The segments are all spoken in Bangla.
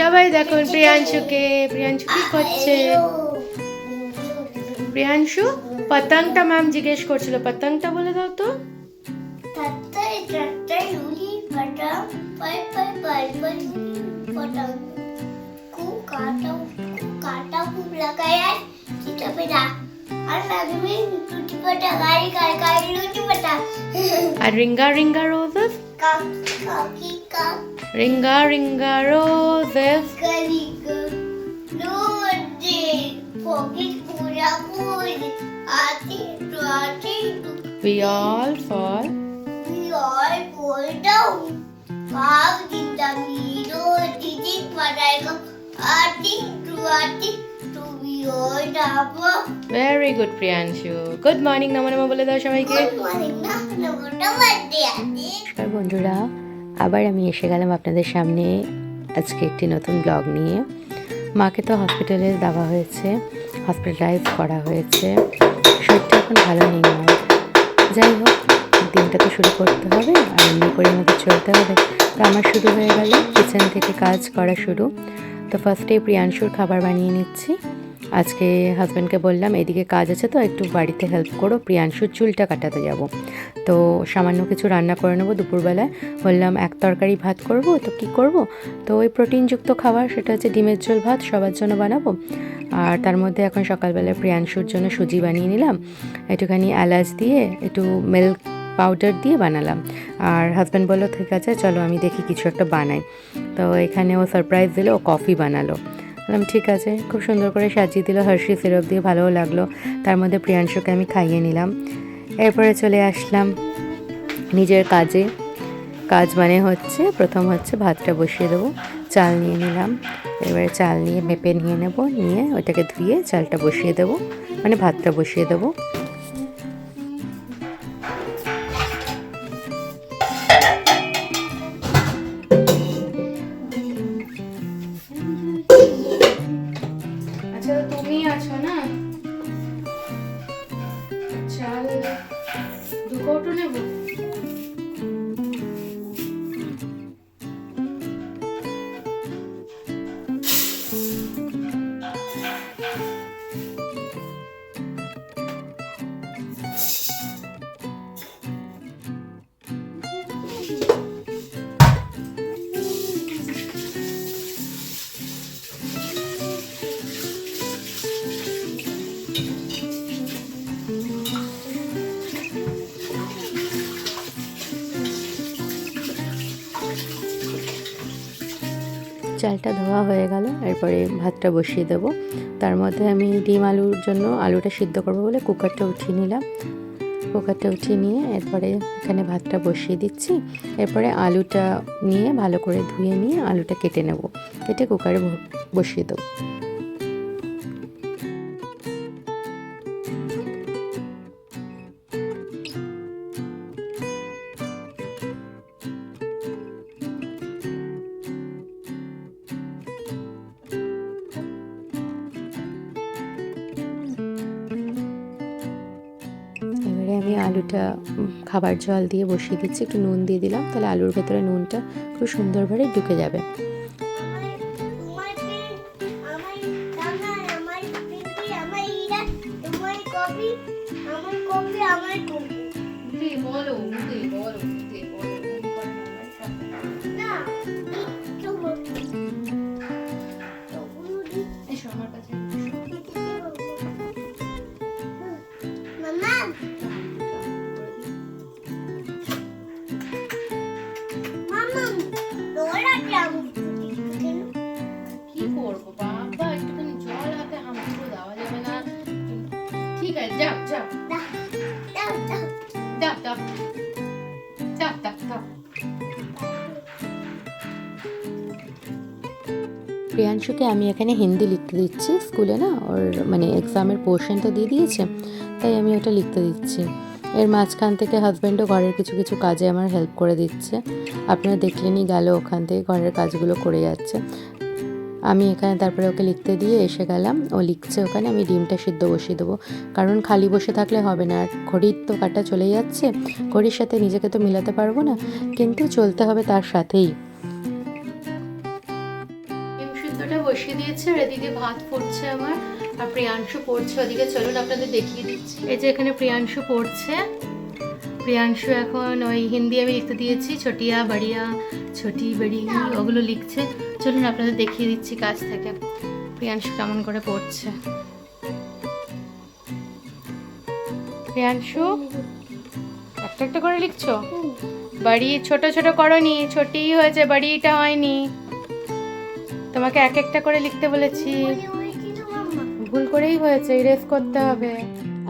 সবাই দেখুন প্রিয়াংশুকে। প্রিয়াংশু কি করছে? প্রিয়াংশু পতংটা ম্যাম জিজ্ঞেস করছিল। পতংটা বলে দাও তো। আর ring a ring a roses? কাকি কাকি। Ring a ring a roses We all fall. We all fall down. Kav kita miro titi padai ko ati tuati to we all dabo. Very good, Priyanshu. Good morning, নমো নমো বলে দাও সবাইকে Good morning namoটা বাদে ati. নমস্কার বন্ধুরা আবার আমি এসে গেলাম আপনাদের সামনে আজকে একটি নতুন ব্লগ নিয়ে। মাকে তো হসপিটালে দেওয়া হয়েছে হসপিটালাইজ করা হয়েছে। শরীরটা এখন ভালো নেই মার। যাই হোক, দিনটা তো শুরু করতে হবে, আর এমনি করে আমাকে চলতে হবে। তো আমার শুরু হয়ে গেল কিচেন থেকে কাজ করা শুরু। তো ফার্স্টে প্রিয়াংশুর খাবার বানিয়ে নিচ্ছি। আজকে হাজব্যান্ডকে বললাম, এদিকে কাজ আছে তো, একটু বাড়িতে হেল্প করো। প্রিয়াংশুর চুলটা কাটাতে যাব। তো সামান্য কিছু রান্না করে নেব দুপুরবেলায়। বললাম, এক তরকারি ভাত করব, তো কি করব? তো ওই প্রোটিনযুক্ত খাবার, সেটা হচ্ছে ডিমের ঝোল ভাত, সবার জন্য বানাবো। আর তার মধ্যে এখন সকালবেলায় প্রিয়াংশুর জন্য সুজি বানিয়ে নিলাম। একটুখানি এলাচ দিয়ে একটু মিল্ক পাউডার দিয়ে বানালাম। আর হাজব্যান্ড বলল, ঠিক আছে, চলো আমি দেখি কিছু একটা বানাই। তো এখানে ও সারপ্রাইজ দিল, ও কফি বানালো। বললাম ঠিক আছে। খুব সুন্দর করে সাজিয়ে দিল হার্সি সিরাপ দিয়ে ভালোও লাগল। তার মধ্যে প্রিয়াংশুকে আমি খাইয়ে নিলাম। এরপরে চলে আসলাম নিজের কাজে। কাজ মানে হচ্ছে, প্রথম হচ্ছে ভাতটা বসিয়ে দেবো, চাল নিয়ে নিলাম। এবারে চাল নিয়ে মেপে নিয়ে নেব, নিয়ে ওইটাকে ধুয়ে চালটা বসিয়ে দেবো মানে ভাতটা বসিয়ে দেবো। চালটা ধোয়া হয়ে গেল, এরপরে ভাতটা বসিয়ে দেবো। তার মধ্যে আমি ডিম আলুর জন্য আলুটা সিদ্ধ করব বলে কুকারটা উঠিয়ে নিলাম। কুকারটা উঠিয়ে নিয়ে এরপরে এখানে ভাতটা বসিয়ে দিচ্ছি। এরপরে আলুটা নিয়ে ভালো করে ধুয়ে নিয়ে আলুটা কেটে নেব। কেটে কুকারে বসিয়ে দেবো। আলুটা খাবার জল দিয়ে বসিয়ে দিচ্ছি, একটু নুন দিয়ে দিলাম, তাহলে আলুর ভেতরে নুনটা খুব সুন্দরভাবে ঢুকে যাবে। আমার কবি আমার কবি বলো বলো। প্রিয়াংশুকে আমি এখানে হিন্দি লিখতে দিচ্ছি স্কুলে না, ওর মানে এক্সামের পোর্শনটা দিয়ে দিয়েছে, তাই আমি ওটা লিখতে দিচ্ছি। এর মাঝখান থেকে হাজব্যান্ডও ঘরের কিছু কিছু কাজে আমার হেল্প করে দিচ্ছে। আপনারা দেখলেনই গেল ওখান থেকে ঘরের কাজগুলো করে যাচ্ছে। আমি এখানে তারপরে ওকে লিখতে দিয়ে এসে গেলাম। ও লিখছে ওখানে, আমি ডিমটা সিদ্ধ বসিয়ে দেবো। কারণ খালি বসে থাকলে হবে না, আর ঘড়ির তো কাটা চলে যাচ্ছে। ঘড়ির সাথে নিজেকে তো মিলাতে পারব না, কিন্তু চলতে হবে তার সাথেই। সেদ্ধটা বসিয়ে দিয়েছে ভাত পড়ছে আমার, আর প্রিয়াংশু পড়ছে। ওদিকে চলুন আপনাদের দেখিয়ে দিচ্ছি। এই যে এখানে প্রিয়াংশু পড়ছে। প্রিয়াংশু এখন ওই হিন্দি আমি লিখতে দিয়েছি, ছোটিয়া বাড়িয়া, ছোটি বাড়ি ওগুলো লিখছে। চলুন আপনাদের দেখিয়ে দিচ্ছি কাজ থেকে। প্রিয়াংশু কেমন করে পড়ছে? প্রিয়াংশু, একটা একটা করে লিখছো? বাড়ি ছোট ছোট করনি, ছোটি হয়েছে, বাড়িটা হয়নি। তোমাকে এক একটা করে লিখতে বলেছি। ভুল করেই হয়েছে ইরেজ করতে হবে।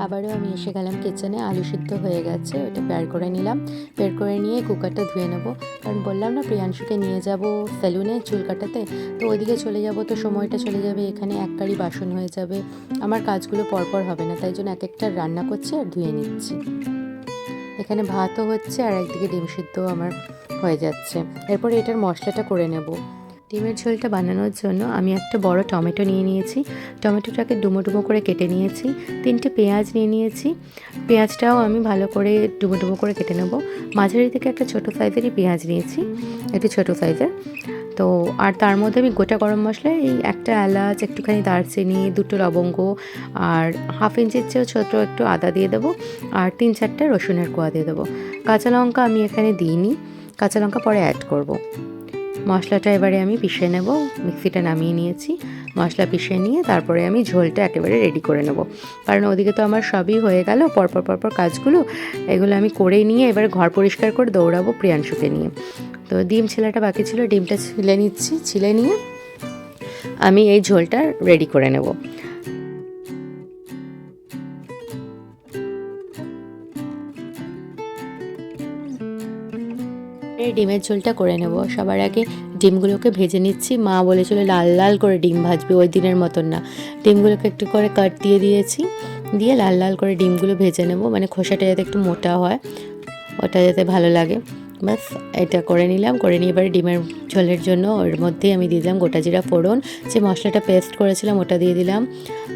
আবারও আমি এসে গেলাম কিচেনে আলু সিদ্ধ হয়ে গেছে, ওটা বের করে নিলাম। বের করে নিয়ে কুকারটা ধুয়ে নেব। কারণ বললাম না, প্রিয়াংশুকে নিয়ে যাব সেলুনে চুল কাটাতে। তো ওইদিকে চলে যাব, তো সময়টা চলে যাবে, এখানে এক কারি বাসন হয়ে যাবে। আমার কাজগুলো পরপর হবে না, তাই জন্য এক একটা রান্না করছি আর ধুয়ে নিচ্ছি। এখানে ভাতও হচ্ছে আর একদিকে ডিম সিদ্ধ আমার হয়ে যাচ্ছে। এরপরে এটার মশলাটা করে নেব। ডিমের ঝোলটা বানানোর জন্য আমি একটা বড় টমেটো নিয়ে নিয়েছি। টমেটোটাকে ডুমো ডুমো করে কেটে নিয়েছি। তিনটে পেঁয়াজ নিয়ে নিয়েছি। পেঁয়াজটাও আমি ভালো করে ডুমো ডুমো করে কেটে নেব। মাঝারি থেকে একটা ছোটো সাইজেরই পেঁয়াজ নিয়েছি, একটু ছোটো সাইজের। তো আর তার মধ্যে আমি গোটা গরম মশলা এই একটা এলাচ, একটুখানি দারচিনি, দুটো লবঙ্গ আর হাফ ইঞ্চির চেয়েও ছোটো একটু আদা দিয়ে দেবো আর তিন চারটে রসুনের কোয়া দিয়ে দেবো। কাঁচা লঙ্কা আমি এখানে দিইনি। কাঁচা লঙ্কা পরে অ্যাড করব। মশলাটা এবারে আমি পিষে নেব। মিক্সিটা নামিয়ে নিয়েছি। মশলা পিষে নিয়ে তারপরে আমি ঝোলটা একেবারে রেডি করে নেব। কারণ ওদিকে তো আমার সবই হয়ে গেল। পরপর পরপর কাজগুলো এগুলো আমি করে নিয়ে এবার ঘর পরিষ্কার করে দৌড়াবো প্রিয়াংশুকে নিয়ে। তো ডিম ছেলেটা বাকি ছিল। ডিমটা ছিলে নিচ্ছি। ছিলে নিয়ে আমি এই ঝোলটা রেডি করে নেব। এই ডিমের ঝোলটা করে নেব। সবার আগে ডিমগুলোকে ভেজে নিচ্ছি। মা বলেছিল লাল লাল করে ডিম ভাজবে, ওই দিনের মতন না। ডিমগুলোকে একটু করে কাট দিয়ে দিয়েছি। দিয়ে লাল লাল করে ডিমগুলো ভেজে নেব। মানে খোসাটা যাতে একটু মোটা হয়, ওটা যাতে ভালো লাগে। বাস এটা করে নিলাম। করে নিয়ে এবারে ডিমের ঝোলের জন্য ওর মধ্যেই আমি দিয়ে দিলাম গোটা জিরা ফোড়ন। যে মশলাটা পেস্ট করেছিলাম, ওটা দিয়ে দিলাম।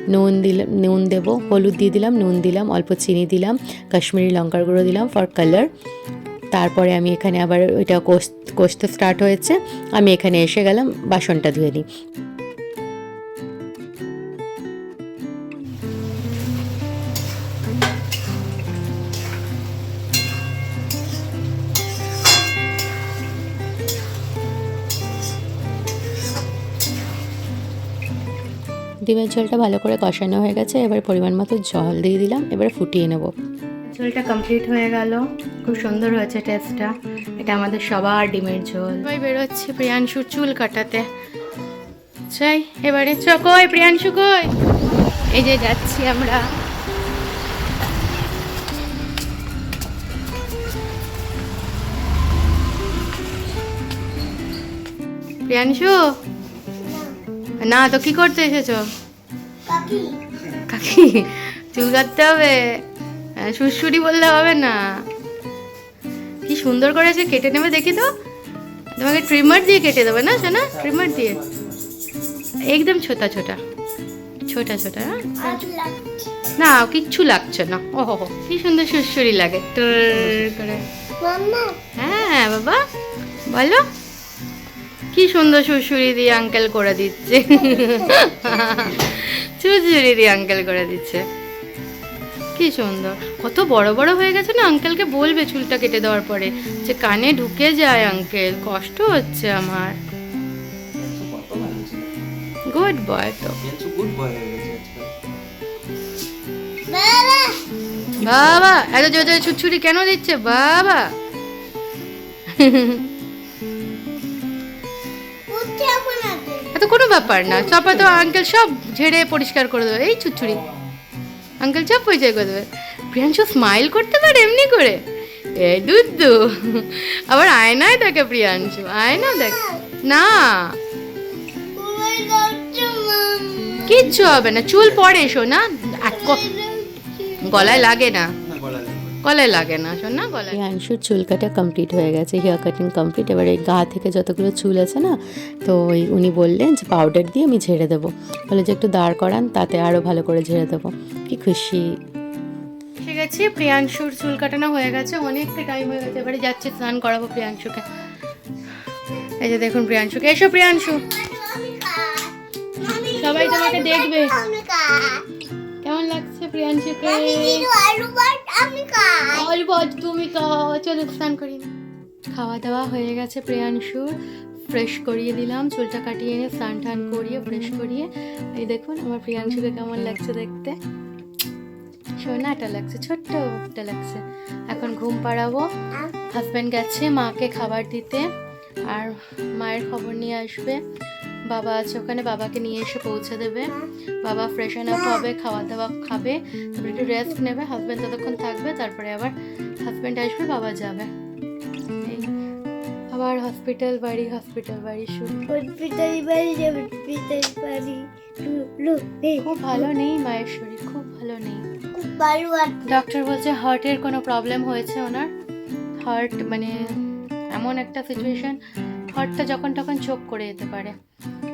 নুন দিলাম নুন দেবো, হলুদ দিয়ে দিলাম, নুন দিলাম, অল্প চিনি দিলাম, কাশ্মীরি লঙ্কার গুঁড়ো দিলাম ফর কালার। তারপরে আমি এখানে আবার ওইটা কষ কষতে স্টার্ট হয়েছে। আমি এখানে এসে গেলাম, বাসনটা ধুয়ে নিই। ডিমের ঝোলটা ভালো করে কষানো হয়ে গেছে, এবার পরিমাণ মতো জল দিয়ে দিলাম, এবার ফুটিয়ে নেব। ঝোলটা কমপ্লিট হয়ে গেল। খুব সুন্দর হয়েছে টেস্টটা এটা আমাদের সবার ডিমের ঝোল। সবাই বেরোচ্ছে প্রিয়াংশুর চুল কাটাতে। চাই এবারে চ কই প্রিয়াংশু কই? এই যে যাচ্ছি আমরা। প্রিয়াংশু? না তো কি করতে এসেছ? কাকি। কাকি চুল কাটতে হবে। হ্যাঁ, সুরসুরি বললে হবে না। কি সুন্দর করে সে কেটে নেবে দেখি তো। তোমাকে ট্রিমার দিয়ে কেটে দেবে না শোনা ট্রিমার দিয়ে। একদম ছোটা ছোটা। ছোটা ছোটা হ্যাঁ? না কিচ্ছু লাগছে না। ও হো হো, কি সুন্দর সুরসুরি লাগে। করে। হ্যাঁ বাবা। বলো। কি সুন্দর সুরসুরি দিয়ে আঙ্কেল করে দিচ্ছে। সুরসুরি দিয়ে আঙ্কেল করে দিচ্ছে। কি সুন্দর। কত বড় বড় হয়ে গেছে না আঙ্কেলকে বলবে চুলটা কেটে দেওয়ার পরে। যে কানে ঢুকে যায় আঙ্কেল কষ্ট হচ্ছে আমার। গুড বয় তো। বাবা। এত জোরে জোরে ছুটছুরি কেন দিচ্ছে? বাবা। এত কোনো ব্যাপার না সব তো আঙ্কেল সব ঝেড়ে পরিষ্কার করে দেবে। এই ছুটছুড়ি আঙ্কেল সব পরিচয় করে দেবে প্রিয়াংশু স্মাইল করতে পারে এমনি করে? এই দুধু, আবার আয়নায় দেখে প্রিয়াংশু আয়না দেখ। না। কিচ্ছু হবে না, চুল পরে এসো না গলায় লাগে না। গলায় লাগে না শোনা গলায় প্রিয়াংশুর চুল কাটা কমপ্লিট হয়ে গেছে হেয়ার কাটিং কমপ্লিট এবার এই গা থেকে যতগুলো চুল আছে না তো ওই উনি বললেন যে পাউডার দিয়ে আমি ঝেড়ে দেবো। বলে যে একটু দাঁড় করান তাতে আরও ভালো করে ঝেড়ে দেবো। কি খুশি। এসে গেছি প্রিয়াংশুর চুল কাটানো হয়ে গেছে অনেকটা টাইম হয়ে গেছে এবারে যাচ্ছি স্নান করাবো প্রিয়াংশুকে। এই যে দেখুন প্রিয়াংশুকে এসো প্রিয়াংশু। সবাই তোমাকে দেখবে। কেমন লাগছে প্রিয়াংশুকে? আমি খাই। অল্প তুমি খাও। চলো স্নান করি। খাওয়া দাওয়া হয়ে গেছে প্রিয়াংশুর ফ্রেশ করিয়ে দিলাম। চুলটা কাটিয়ে এনে স্নান টান করিয়ে ফ্রেশ করিয়ে। এই দেখুন আমার প্রিয়াংশুকে কেমন লাগছে দেখতে। সোনাটা লাগছে ছোট্ট লাগছে। এখন ঘুম পাড়াবো। হাজব্যান্ড গেছে মাকে খাবার দিতে। আর মায়ের খবর নিয়ে আসবে। বাবা আছে ওখানে বাবাকে নিয়ে এসে পৌঁছে দেবে। বাবা ফ্রেশ আপ হবে খাওয়া দাওয়া খাবে তারপরে একটু রেস্ট নেবে হাজব্যান্ড ততক্ষণ থাকবে তারপরে আবার হাজব্যান্ড আসবে বাবা যাবে। আবার হসপিটাল বাড়ি হসপিটাল বাড়ি শুরু। হসপিটাল বাড়ি হসপিটাল বাড়ি খুব ভালো নেই মায়ের শরীর খুব ভালো নেই। খুব ভালো ডক্টর বলছে হার্টের কোনো প্রবলেম হয়েছে ওনার। হার্ট মানে এমন একটা সিচুয়েশন হার্টটা যখন তখন চোখ করে যেতে পারে।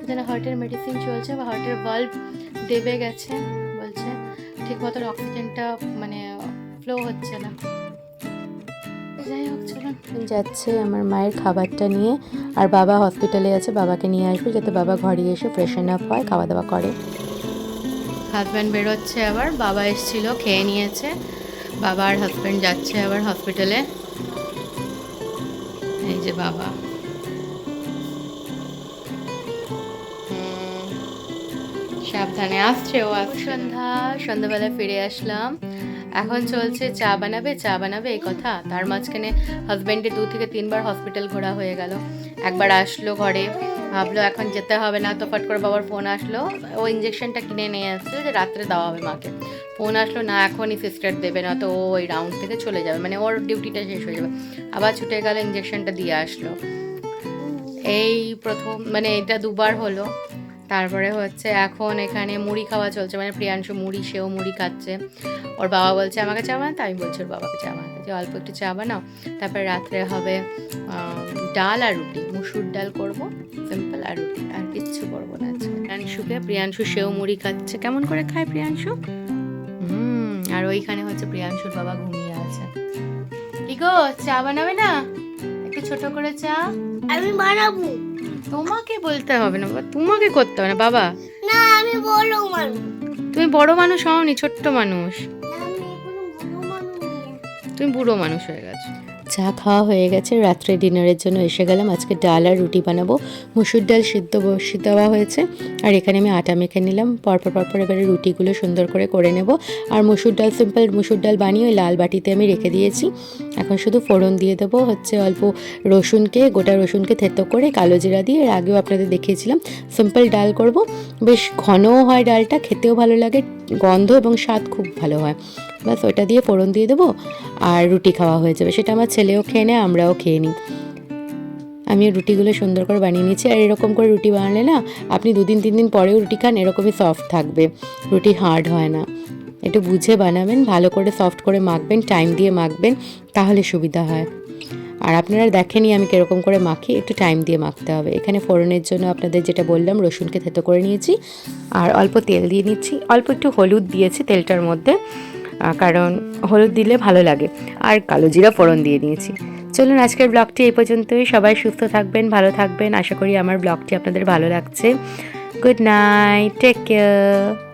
যেন হার্টের মেডিসিন চলছে বা হার্টের বাল্ব দেবে গেছে বলছে ঠিক মতন অক্সিজেনটা মানে ফ্লো হচ্ছে না। যাই হোক চলুন। যাচ্ছে আমার মায়ের খাবারটা নিয়ে। আর বাবা হসপিটালে আছে বাবাকে নিয়ে আসবে যাতে বাবা ঘরে এসে ফ্রেশন আপ হয় খাওয়া দাওয়া করে। হাজব্যান্ড বেরোচ্ছে আবার বাবা এসছিল খেয়ে নিয়েছে। বাবা আর হাজব্যান্ড যাচ্ছে আবার হসপিটালে এই যে বাবা। সাবধানে আসছে ও সন্ধ্যা, সন্ধ্যাবেলা ফিরে আসলাম। এখন চলছে চা বানাবে চা বানাবে এই কথা। তার মাঝখানে হাজব্যান্ডের দু থেকে তিনবার হসপিটাল ঘোরা হয়ে গেল। একবার আসলো ঘরে, ভাবলো এখন যেতে হবে না তো ফট করে বাবার ফোন আসলো। ও ইঞ্জেকশনটা কিনে নিয়ে আসছে যে রাত্রে দেওয়া হবে মাকে। ফোন আসলো, না, এখনই সিস্টার দেবে, না তো ও ওই রাউন্ড থেকে চলে যাবে। মানে ওর ডিউটিটা শেষ হয়ে যাবে। আবার ছুটে গেল ইঞ্জেকশনটা দিয়ে আসলো। এই প্রথম মানে এটা দুবার হলো। তারপরে হচ্ছে এখন এখানে মুড়ি খাওয়া চলছে মানে প্রিয়াংশু মুড়ি, সেও মুড়ি খাচ্ছে। ওর বাবা বলছে, আমাকে চা বানাতে? আমি বলছি, ওর বাবাকে চা বানাতে যে অল্প একটু চা বানাও। তারপরে রাত্রে হবে ডাল আর রুটি, মুসুর ডাল করব, সিম্পল আর রুটি, আর কিচ্ছু করব না প্রিয়াংশুকে, প্রিয়াংশু সেও মুড়ি খাচ্ছে। কেমন করে খায় প্রিয়াংশু? হুম, আর ওইখানে হচ্ছে প্রিয়াংশুর বাবা ঘুমিয়ে আছে। কি গো চা বানাবে না? একটু ছোট করে চা। আমি বানাবো। তোমাকে বলতে হবে না বাবা তোমাকে করতে হবে না বাবা। না আমি বড় মানুষ। তুমি বড় মানুষ হওনি ছোট্ট মানুষ। তুমি বুড়ো মানুষ হয়ে গেছো। চা খাওয়া হয়ে গেছে। রাত্রে ডিনারের জন্য এসে গেলাম। আজকে ডাল আর রুটি বানাবো। মুসুর ডাল সিদ্ধ বসিয়ে দেওয়া হয়েছে। আর এখানে আমি আটা মেখে নিলাম। পরপর পরপর এবারে রুটিগুলো সুন্দর করে করে নেব। আর মুসুর ডাল সিম্পল মুসুর ডাল বানিয়ে ওই লাল বাটিতে আমি রেখে দিয়েছি। এখন শুধু ফোড়ন দিয়ে দেবো। হচ্ছে অল্প রসুনকে, গোটা রসুনকে থেতো করে কালো জিরা দিয়ে। এর আগেও আপনাদের দেখিয়েছিলাম। সিম্পল ডাল করব। বেশ ঘনও হয় ডালটা। খেতেও ভালো লাগে। গন্ধ এবং স্বাদ খুব ভালো হয়। ব্যাস ওটা দিয়ে ফোড়ন দিয়ে দেবো আর রুটি খাওয়া হয়ে যাবে। সেটা আমার ছেলেও খেয়ে নেয়, আমরাও খেয়ে নিই। আমি রুটিগুলো সুন্দর করে বানিয়ে নিয়েছি। আর এরকম করে রুটি বানালে না, আপনি দুদিন, তিন দিন পরেও রুটি খান, এরকমই সফট থাকবে। রুটি হার্ড হয় না। একটু বুঝে বানাবেন, ভালো করে সফট করে মাখবেন টাইম দিয়ে মাখবেন, তাহলে সুবিধা হয়। আর আপনারা দেখেনই আমি কীরকম করে মাখি, একটু টাইম দিয়ে মাখতে হবে। এখানে ফোড়নের জন্য আপনাদের যেটা বললাম, রসুনকে থেতো করে নিয়েছি, আর অল্প তেল দিয়ে নিচ্ছি। অল্প একটু হলুদ দিয়েছি তেলটার মধ্যে কারণ হলুদ দিলে ভালো লাগে। আর কালো জিরা ফোড়ন দিয়ে নিয়েছি। চলুন আজকের ব্লগটি এই পর্যন্তই। সবাই সুস্থ থাকবেন, ভালো থাকবেন। আশা করি আমার ব্লগটি আপনাদের ভালো লাগছে। Good night take care